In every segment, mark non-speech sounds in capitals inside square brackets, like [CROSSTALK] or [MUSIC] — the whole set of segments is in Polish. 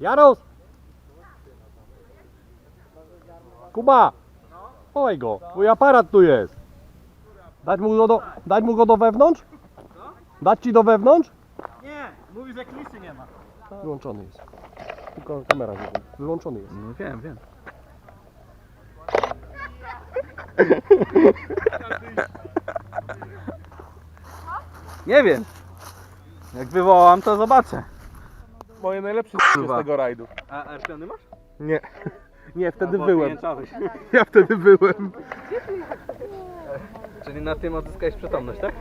Jaros! Kuba! Wołaj go, mój aparat tu jest. Dać mu go do, dać mu go do wewnątrz? Dać ci do wewnątrz? Nie, mówi, że klisy nie ma. Wyłączony jest. Tylko kamera wiem. Wyłączony jest. No wiem, wiem. Nie wiem. Jak wywołam, to zobaczę. Moje najlepsze Kurwa. z tego rajdu. A arpiony masz? Nie. [LAUGHS] Nie, wtedy Albo byłem. [LAUGHS] Ja wtedy byłem. [LAUGHS] Czyli na tym odzyskałeś przytomność, tak?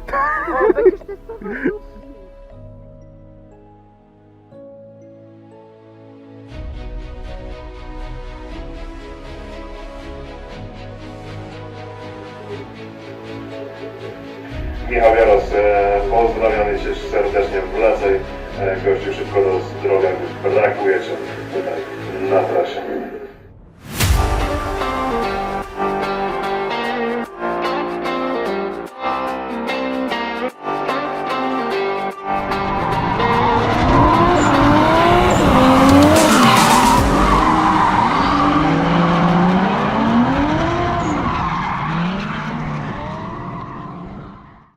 Michał Jaros, e, pozdrawiamy Cię serdecznie, wracaj e, gościu szybko do zdrowia, brakuje Cię tutaj na trasie.